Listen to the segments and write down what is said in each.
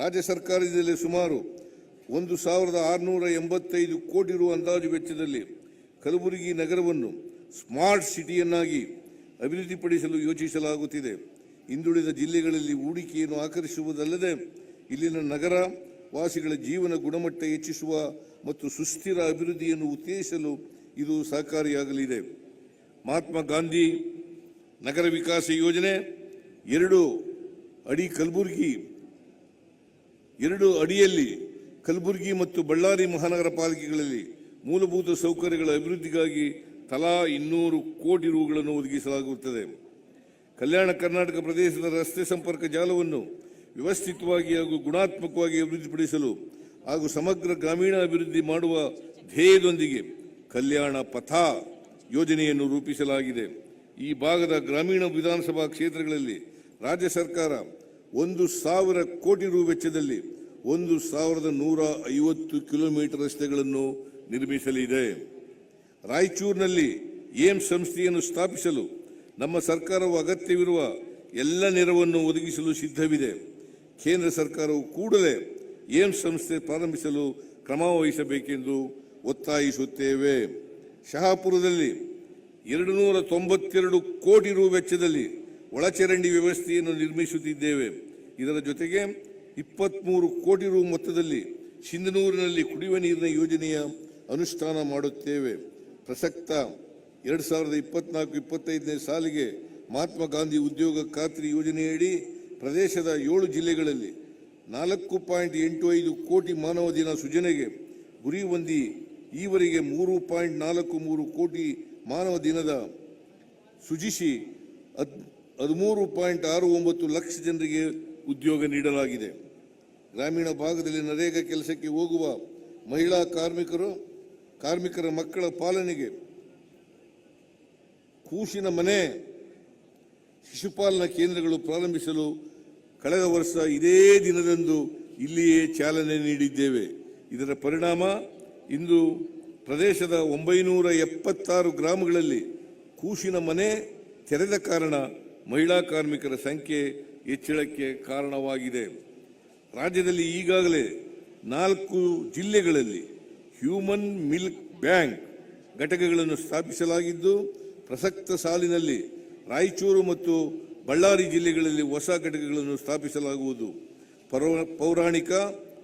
ರಾಜ್ಯ ಸರ್ಕಾರದಲ್ಲಿ ಸುಮಾರು ಒಂದು ಸಾವಿರದ ಆರುನೂರ ಎಂಬತ್ತೈದು ಕೋಟಿ ರು ಅಂದಾಜು ವೆಚ್ಚದಲ್ಲಿ ಕಲಬುರಗಿ ನಗರವನ್ನು ಸ್ಮಾರ್ಟ್ ಸಿಟಿಯನ್ನಾಗಿ ಅಭಿವೃದ್ಧಿಪಡಿಸಲು ಯೋಚಿಸಲಾಗುತ್ತಿದೆ. ಹಿಂದುಳಿದ ಜಿಲ್ಲೆಗಳಲ್ಲಿ ಹೂಡಿಕೆಯನ್ನು ಆಕರ್ಷಿಸುವುದಲ್ಲದೆ ಇಲ್ಲಿನ ನಗರ ವಾಸಿಗಳ ಜೀವನ ಗುಣಮಟ್ಟ ಹೆಚ್ಚಿಸುವ ಮತ್ತು ಸುಸ್ಥಿರ ಅಭಿವೃದ್ಧಿಯನ್ನು ಉತ್ತೇಜಿಸಲು ಇದು ಸಹಕಾರಿಯಾಗಲಿದೆ. ಮಹಾತ್ಮ ಗಾಂಧಿ ನಗರ ವಿಕಾಸ ಯೋಜನೆ ಎರಡು ಅಡಿ ಕಲಬುರಗಿ ಎರಡು ಅಡಿಯಲ್ಲಿ ಕಲಬುರಗಿ ಮತ್ತು ಬಳ್ಳಾರಿ ಮಹಾನಗರ ಪಾಲಿಕೆಗಳಲ್ಲಿ ಮೂಲಭೂತ ಸೌಕರ್ಯಗಳ ಅಭಿವೃದ್ಧಿಗಾಗಿ ತಲಾ ಇನ್ನೂರು ಕೋಟಿ ರೂಗಳನ್ನು ಒದಗಿಸಲಾಗುತ್ತದೆ. ಕಲ್ಯಾಣ ಕರ್ನಾಟಕ ಪ್ರದೇಶದ ರಸ್ತೆ ಸಂಪರ್ಕ ಜಾಲವನ್ನು ವ್ಯವಸ್ಥಿತವಾಗಿ ಹಾಗೂ ಗುಣಾತ್ಮಕವಾಗಿ ಅಭಿವೃದ್ಧಿಪಡಿಸಲು ಹಾಗೂ ಸಮಗ್ರ ಗ್ರಾಮೀಣ ಅಭಿವೃದ್ಧಿ ಮಾಡುವ ಧ್ಯೇಯದೊಂದಿಗೆ ಕಲ್ಯಾಣ ಪಥ ಯೋಜನೆಯನ್ನು ರೂಪಿಸಲಾಗಿದೆ. ಈ ಭಾಗದ ಗ್ರಾಮೀಣ ವಿಧಾನಸಭಾ ಕ್ಷೇತ್ರಗಳಲ್ಲಿ ರಾಜ್ಯ ಸರ್ಕಾರ ಒಂದು ಸಾವಿರ ಕೋಟಿ ರು ವೆಚ್ಚದಲ್ಲಿ ಒಂದು ಸಾವಿರದ ನೂರ ಐವತ್ತು ಕಿಲೋಮೀಟರ್ ರಸ್ತೆಗಳನ್ನು ನಿರ್ಮಿಸಲಿದೆ. ರಾಯಚೂರಿನಲ್ಲಿ ಏಮ್ಸ್ ಸಂಸ್ಥೆಯನ್ನು ಸ್ಥಾಪಿಸಲು ನಮ್ಮ ಸರ್ಕಾರವು ಅಗತ್ಯವಿರುವ ಎಲ್ಲ ನೆರವನ್ನು ಒದಗಿಸಲು ಸಿದ್ಧವಿದೆ. ಕೇಂದ್ರ ಸರ್ಕಾರವು ಕೂಡಲೇ ಏಮ್ಸ್ ಸಂಸ್ಥೆ ಪ್ರಾರಂಭಿಸಲು ಕ್ರಮ ವಹಿಸಬೇಕೆಂದು ಒತ್ತಾಯಿಸುತ್ತೇವೆ. ಶಹಾಪುರದಲ್ಲಿ ಎರಡು ನೂರ ತೊಂಬತ್ತೆರಡು ಕೋಟಿ ರು ವೆಚ್ಚದಲ್ಲಿ ಒಳಚರಂಡಿ ವ್ಯವಸ್ಥೆಯನ್ನು ನಿರ್ಮಿಸುತ್ತಿದ್ದೇವೆ. ಇದರ ಜೊತೆಗೆ ಇಪ್ಪತ್ಮೂರು ಕೋಟಿ ರು ಮೊತ್ತದಲ್ಲಿ ಸಿಂಧನೂರಿನಲ್ಲಿ ಕುಡಿಯುವ ನೀರಿನ ಯೋಜನೆಯ ಅನುಷ್ಠಾನ ಮಾಡುತ್ತೇವೆ. ಪ್ರಸಕ್ತ ಎರಡು ಸಾವಿರದ ಇಪ್ಪತ್ನಾಲ್ಕು ಇಪ್ಪತ್ತೈದನೇ ಸಾಲಿಗೆ ಮಹಾತ್ಮ ಗಾಂಧಿ ಉದ್ಯೋಗ ಖಾತ್ರಿ ಯೋಜನೆಯಡಿ ಪ್ರದೇಶದ ಏಳು ಜಿಲ್ಲೆಗಳಲ್ಲಿ ನಾಲ್ಕು ಪಾಯಿಂಟ್ ಎಂಟು ಐದು ಕೋಟಿ ಮಾನವ ದಿನ ಸೃಜನೆಗೆ ಗುರಿ ಹೊಂದಿ ಈವರೆಗೆ ಮೂರು ಪಾಯಿಂಟ್ ನಾಲ್ಕು ಮೂರು ಕೋಟಿ ಮಾನವ ದಿನದ ಸೃಜಿಸಿ ಹದಿಮೂರು ಪಾಯಿಂಟ್ ಆರು ಒಂಬತ್ತು ಲಕ್ಷ ಜನರಿಗೆ ಉದ್ಯೋಗ ನೀಡಲಾಗಿದೆ. ಗ್ರಾಮೀಣ ಭಾಗದಲ್ಲಿ ನರೇಗಾ ಕೆಲಸಕ್ಕೆ ಹೋಗುವ ಮಹಿಳಾ ಕಾರ್ಮಿಕರು, ಕಾರ್ಮಿಕರ ಮಕ್ಕಳ ಪಾಲನೆಗೆ ಕೂಸಿನ ಮನೆ, ಶಿಶುಪಾಲನಾ ಕೇಂದ್ರಗಳು ಪ್ರಾರಂಭಿಸಲು ಕಳೆದ ವರ್ಷ ಇದೇ ದಿನದಂದು ಇಲ್ಲಿಯೇ ಚಾಲನೆ ನೀಡಿದ್ದೇವೆ. ಇದರ ಪರಿಣಾಮ ಇಂದು ಪ್ರದೇಶದ ಒಂಬೈನೂರ ಎಪ್ಪತ್ತಾರು ಗ್ರಾಮಗಳಲ್ಲಿ ಕೂಸಿನ ಮನೆ ತೆರೆದ ಕಾರಣ ಮಹಿಳಾ ಕಾರ್ಮಿಕರ ಸಂಖ್ಯೆ ಹೆಚ್ಚಳಕ್ಕೆ ಕಾರಣವಾಗಿದೆ. ರಾಜ್ಯದಲ್ಲಿ ಈಗಾಗಲೇ ನಾಲ್ಕು ಜಿಲ್ಲೆಗಳಲ್ಲಿ ಹ್ಯೂಮನ್ ಮಿಲ್ಕ್ ಬ್ಯಾಂಕ್ ಘಟಕಗಳನ್ನು ಸ್ಥಾಪಿಸಲಾಗಿದ್ದು, ಪ್ರಸಕ್ತ ಸಾಲಿನಲ್ಲಿ ರಾಯಚೂರು ಮತ್ತು ಬಳ್ಳಾರಿ ಜಿಲ್ಲೆಗಳಲ್ಲಿ ಹೊಸ ಘಟಕಗಳನ್ನು ಸ್ಥಾಪಿಸಲಾಗುವುದು. ಪೌರ- ಪೌರಾಣಿಕ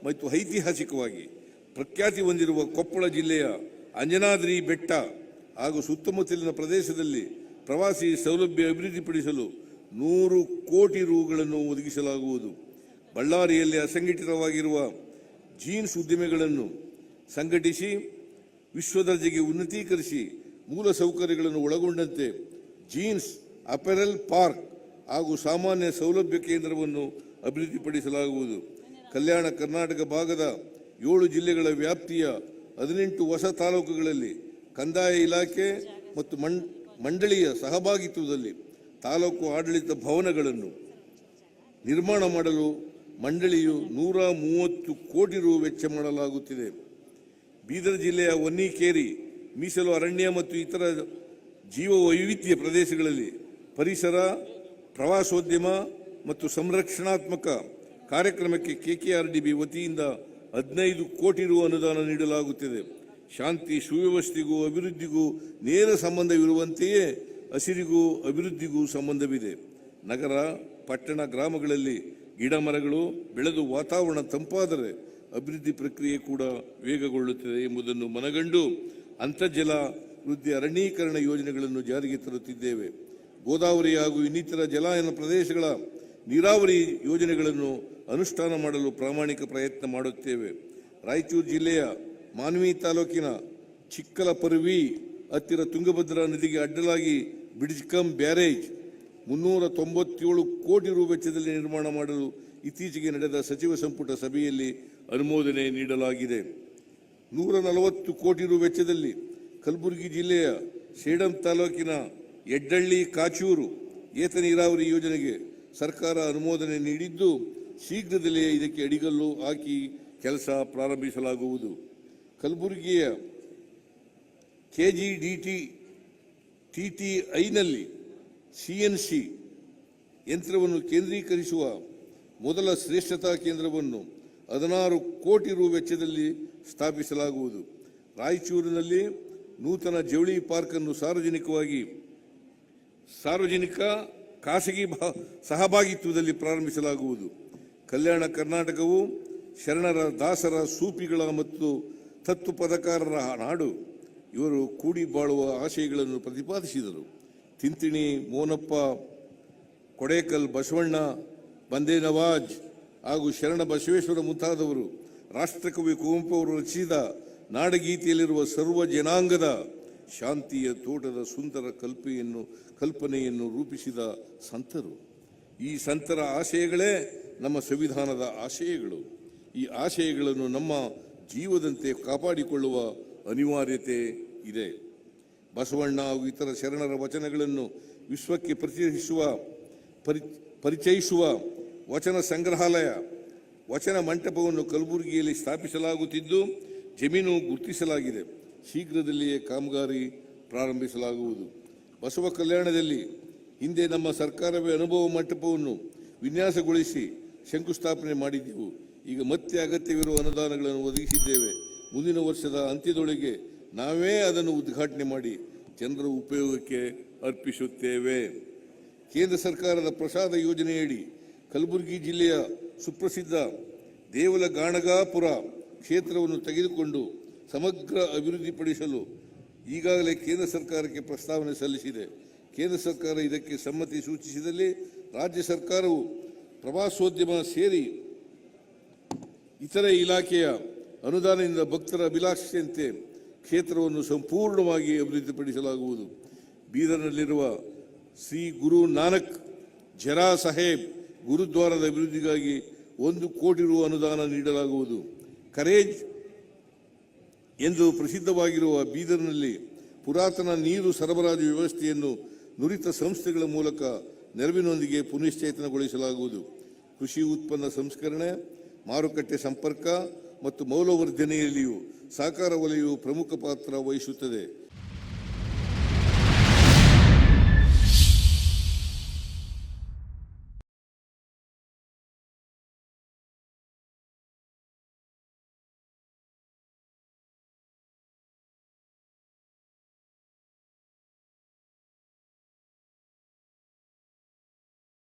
ಮತ್ತು ಐತಿಹಾಸಿಕವಾಗಿ ಪ್ರಖ್ಯಾತಿ ಹೊಂದಿರುವ ಕೊಪ್ಪಳ ಜಿಲ್ಲೆಯ ಅಂಜನಾದ್ರಿ ಬೆಟ್ಟ ಹಾಗೂ ಸುತ್ತಮುತ್ತಲಿನ ಪ್ರದೇಶದಲ್ಲಿ ಪ್ರವಾಸಿ ಸೌಲಭ್ಯ ಅಭಿವೃದ್ಧಿಪಡಿಸಲು ನೂರು ಕೋಟಿ ರೂಗಳನ್ನು ಒದಗಿಸಲಾಗುವುದು. ಬಳ್ಳಾರಿಯಲ್ಲಿ ಅಸಂಘಟಿತವಾಗಿರುವ ಜೀನ್ಸ್ ಉದ್ದಿಮೆಗಳನ್ನು ಸಂಘಟಿಸಿ, ವಿಶ್ವದರ್ಜೆಗೆ ಉನ್ನತೀಕರಿಸಿ ಮೂಲ ಸೌಕರ್ಯಗಳನ್ನು ಒಳಗೊಂಡಂತೆ ಜೀನ್ಸ್ ಅಪೆರಲ್ ಪಾರ್ಕ್ ಹಾಗೂ ಸಾಮಾನ್ಯ ಸೌಲಭ್ಯ ಕೇಂದ್ರವನ್ನು ಅಭಿವೃದ್ಧಿಪಡಿಸಲಾಗುವುದು. ಕಲ್ಯಾಣ ಕರ್ನಾಟಕ ಭಾಗದ ಏಳು ಜಿಲ್ಲೆಗಳ ವ್ಯಾಪ್ತಿಯ ಹದಿನೆಂಟು ಹೊಸ ತಾಲೂಕುಗಳಲ್ಲಿ ಕಂದಾಯ ಇಲಾಖೆ ಮತ್ತು ಮಂ- ಮಂಡಳಿಯ ಸಹಭಾಗಿತ್ವದಲ್ಲಿ ತಾಲೂಕು ಆಡಳಿತ ಭವನಗಳನ್ನು ನಿರ್ಮಾಣ ಮಾಡಲು ಮಂಡಳಿಯು ನೂರ ಮೂವತ್ತು ಕೋಟಿ ರು ವೆಚ್ಚ ಮಾಡಲಾಗುತ್ತಿದೆ. ಬೀದರ್ ಜಿಲ್ಲೆಯ ಹೊನ್ನಿಕೇರಿ ಮೀಸಲು ಅರಣ್ಯ ಮತ್ತು ಇತರ ಜೀವ ವೈವಿಧ್ಯ ಪ್ರದೇಶಗಳಲ್ಲಿ ಪರಿಸರ, ಪ್ರವಾಸೋದ್ಯಮ ಮತ್ತು ಸಂರಕ್ಷಣಾತ್ಮಕ ಕಾರ್ಯಕ್ರಮಕ್ಕೆ ಕೆಕೆಆರ್ಡಿಬಿ ವತಿಯಿಂದ ಹದಿನೈದು ಕೋಟಿ ರು ಅನುದಾನ ನೀಡಲಾಗುತ್ತಿದೆ. ಶಾಂತಿ ಸುವ್ಯವಸ್ಥೆಗೂ ಅಭಿವೃದ್ಧಿಗೂ ನೇರ ಸಂಬಂಧವಿರುವಂತೆಯೇ ಹಸಿರಿಗೂ ಅಭಿವೃದ್ಧಿಗೂ ಸಂಬಂಧವಿದೆ. ನಗರ, ಪಟ್ಟಣ ಗ್ರಾಮಗಳಲ್ಲಿ ಗಿಡ ಮರಗಳು ಬೆಳೆದು ವಾತಾವರಣ ತಂಪಾದರೆ ಅಭಿವೃದ್ಧಿ ಪ್ರಕ್ರಿಯೆ ಕೂಡ ವೇಗಗೊಳ್ಳುತ್ತದೆ ಎಂಬುದನ್ನು ಮನಗಂಡು ಅಂತರ್ಜಲ ವೃದ್ಧಿ ಅರಣ್ಯೀಕರಣ ಯೋಜನೆಗಳನ್ನು ಜಾರಿಗೆ ತರುತ್ತಿದ್ದೇವೆ. ಗೋದಾವರಿ ಹಾಗೂ ಇನ್ನಿತರ ಜಲಾಯನ ಪ್ರದೇಶಗಳ ನೀರಾವರಿ ಯೋಜನೆಗಳನ್ನು ಅನುಷ್ಠಾನ ಮಾಡಲು ಪ್ರಾಮಾಣಿಕ ಪ್ರಯತ್ನ ಮಾಡುತ್ತೇವೆ. ರಾಯಚೂರು ಜಿಲ್ಲೆಯ ಮಾನ್ವಿ ತಾಲೂಕಿನ ಚಿಕ್ಕಲಪರ್ವಿ ಹತ್ತಿರ ತುಂಗಭದ್ರಾ ನದಿಗೆ ಅಡ್ಡಲಾಗಿ ಬಿಡ್ಜ್ಕಮ್ ಬ್ಯಾರೇಜ್ ಮುನ್ನೂರ ತೊಂಬತ್ತೇಳು ಕೋಟಿ ರು ವೆಚ್ಚದಲ್ಲಿ ನಿರ್ಮಾಣ ಮಾಡಲು ಇತ್ತೀಚೆಗೆ ನಡೆದ ಸಚಿವ ಸಂಪುಟ ಸಭೆಯಲ್ಲಿ ಅನುಮೋದನೆ ನೀಡಲಾಗಿದೆ. ನೂರ ನಲವತ್ತು ಕೋಟಿ ರು ವೆಚ್ಚದಲ್ಲಿ ಕಲಬುರಗಿ ಜಿಲ್ಲೆಯ ಸೇಡಂ ತಾಲೂಕಿನ ಎಡ್ಡಳ್ಳಿ ಕಾಚೂರು ಏತ ನೀರಾವರಿ ಯೋಜನೆಗೆ ಸರ್ಕಾರ ಅನುಮೋದನೆ ನೀಡಿದ್ದು ಶೀಘ್ರದಲ್ಲೇ ಇದಕ್ಕೆ ಅಡಿಗಲ್ಲು ಹಾಕಿ ಕೆಲಸ ಪ್ರಾರಂಭಿಸಲಾಗುವುದು. ಕಲಬುರಗಿಯ ಸಿ ಎನ್ ಸಿ ಯಂತ್ರವನ್ನು ಕೇಂದ್ರೀಕರಿಸುವ ಮೊದಲ ಶ್ರೇಷ್ಠತಾ ಕೇಂದ್ರವನ್ನು ಹದಿನಾರು ಕೋಟಿ ರು ವೆಚ್ಚದಲ್ಲಿ ಸ್ಥಾಪಿಸಲಾಗುವುದು. ರಾಯಚೂರಿನಲ್ಲಿ ನೂತನ ಜವಳಿ ಪಾರ್ಕನ್ನು ಸಾರ್ವಜನಿಕವಾಗಿ ಸಾರ್ವಜನಿಕ ಖಾಸಗಿ ಸಹಭಾಗಿತ್ವದಲ್ಲಿ ಪ್ರಾರಂಭಿಸಲಾಗುವುದು. ಕಲ್ಯಾಣ ಕರ್ನಾಟಕವು ಶರಣರ ದಾಸರ ಸೂಪಿಗಳ ಮತ್ತು ತತ್ವ ಪದಕಾರರ ನಾಡು. ಇವರು ಕೂಡಿ ಬಾಳುವ ಆಶಯಗಳನ್ನು ಪ್ರತಿಪಾದಿಸಿದರು. ತಿಂತಿಣಿ, ಮೋನಪ್ಪ, ಕೊಡೇಕಲ್, ಬಸವಣ್ಣ, ಬಂದೇ ನವಾಜ್ ಹಾಗೂ ಶರಣ ಬಸವೇಶ್ವರ ಮುಂತಾದವರು ರಾಷ್ಟ್ರಕವಿ ಕುವೆಂಪು ಅವರು ರಚಿಸಿದ ನಾಡಗೀತೆಯಲ್ಲಿರುವ ಸರ್ವ ಜನಾಂಗದ ಶಾಂತಿಯ ತೋಟದ ಸುಂದರ ಕಲ್ಪೆಯನ್ನು, ಕಲ್ಪನೆಯನ್ನು ರೂಪಿಸಿದ ಸಂತರು. ಈ ಸಂತರ ಆಶಯಗಳೇ ನಮ್ಮ ಸಂವಿಧಾನದ ಆಶಯಗಳು. ಈ ಆಶಯಗಳನ್ನು ನಮ್ಮ ಜೀವದಂತೆ ಕಾಪಾಡಿಕೊಳ್ಳುವ ಅನಿವಾರ್ಯತೆ ಇದೆ. ಬಸವಣ್ಣ ಹಾಗೂ ಇತರ ಶರಣರ ವಚನಗಳನ್ನು ವಿಶ್ವಕ್ಕೆ ಪರಿಚಯಿಸುವ, ಪರಿ, ಪರಿಚಯಿಸುವ ವಚನ ಸಂಗ್ರಹಾಲಯ, ವಚನ ಮಂಟಪವನ್ನು ಕಲಬುರಗಿಯಲ್ಲಿ ಸ್ಥಾಪಿಸಲಾಗುತ್ತಿದ್ದು, ಜಮೀನು ಗುರುತಿಸಲಾಗಿದೆ. ಶೀಘ್ರದಲ್ಲಿಯೇ ಕಾಮಗಾರಿ ಪ್ರಾರಂಭಿಸಲಾಗುವುದು. ಬಸವ ಕಲ್ಯಾಣದಲ್ಲಿ ಹಿಂದೆ ನಮ್ಮ ಸರ್ಕಾರವೇ ಅನುಭವ ಮಂಟಪವನ್ನು ವಿನ್ಯಾಸಗೊಳಿಸಿ ಶಂಕುಸ್ಥಾಪನೆ ಮಾಡಿದ್ದೆವು. ಈಗ ಮತ್ತೆ ಅಗತ್ಯವಿರುವ ಅನುದಾನಗಳನ್ನು ಒದಗಿಸಿದ್ದೇವೆ. ಮುಂದಿನ ವರ್ಷದ ಅಂತ್ಯದೊಳಗೆ ನಾವೇ ಅದನ್ನು ಉದ್ಘಾಟನೆ ಮಾಡಿ ಜನರ ಉಪಯೋಗಕ್ಕೆ ಅರ್ಪಿಸುತ್ತೇವೆ. ಕೇಂದ್ರ ಸರ್ಕಾರದ ಪ್ರಸಾದ ಯೋಜನೆಯಡಿ ಕಲಬುರಗಿ ಜಿಲ್ಲೆಯ ಸುಪ್ರಸಿದ್ಧ ದೇವಲ ಗಾಣಗಾಪುರ ಕ್ಷೇತ್ರವನ್ನು ತೆಗೆದುಕೊಂಡು ಸಮಗ್ರ ಅಭಿವೃದ್ಧಿಪಡಿಸಲು ಈಗಾಗಲೇ ಕೇಂದ್ರ ಸರ್ಕಾರಕ್ಕೆ ಪ್ರಸ್ತಾವನೆ ಸಲ್ಲಿಸಿದೆ. ಕೇಂದ್ರ ಸರ್ಕಾರ ಇದಕ್ಕೆ ಸಮ್ಮತಿ ಸೂಚಿಸಿದಲ್ಲಿ ರಾಜ್ಯ ಸರ್ಕಾರವು ಪ್ರವಾಸೋದ್ಯಮ ಸೇರಿ ಇತರೆ ಇಲಾಖೆಯ ಅನುದಾನದಿಂದ ಭಕ್ತರ ಅಭಿಲಾಷೆಯಂತೆ ಕ್ಷೇತ್ರವನ್ನು ಸಂಪೂರ್ಣವಾಗಿ ಅಭಿವೃದ್ಧಿಪಡಿಸಲಾಗುವುದು. ಬೀದರ್ನಲ್ಲಿರುವ ಶ್ರೀ ಗುರು ನಾನಕ್ ಜರಾ ಸಾಹೇಬ್ ಗುರುದ್ವಾರದ ಅಭಿವೃದ್ಧಿಗಾಗಿ ಒಂದು ಕೋಟಿ ರು ಅನುದಾನ ನೀಡಲಾಗುವುದು. ಕರೇಜ್ ಎಂದು ಪ್ರಸಿದ್ಧವಾಗಿರುವ ಬೀದರ್ನಲ್ಲಿ ಪುರಾತನ ನೀರು ಸರಬರಾಜು ವ್ಯವಸ್ಥೆಯನ್ನು ನುರಿತ ಸಂಸ್ಥೆಗಳ ಮೂಲಕ ನೆರವಿನೊಂದಿಗೆ ಪುನಶ್ಚೇತನಗೊಳಿಸಲಾಗುವುದು. ಕೃಷಿ ಉತ್ಪನ್ನ ಸಂಸ್ಕರಣೆ ಮಾರುಕಟ್ಟೆ ಸಂಪರ್ಕ ಮತ್ತು ಮೌಲ್ಯವರ್ಧನೆಯಲ್ಲಿಯೂ ಸಹಕಾರ ವಲಯವು ಪ್ರಮುಖ ಪಾತ್ರ ವಹಿಸುತ್ತದೆ.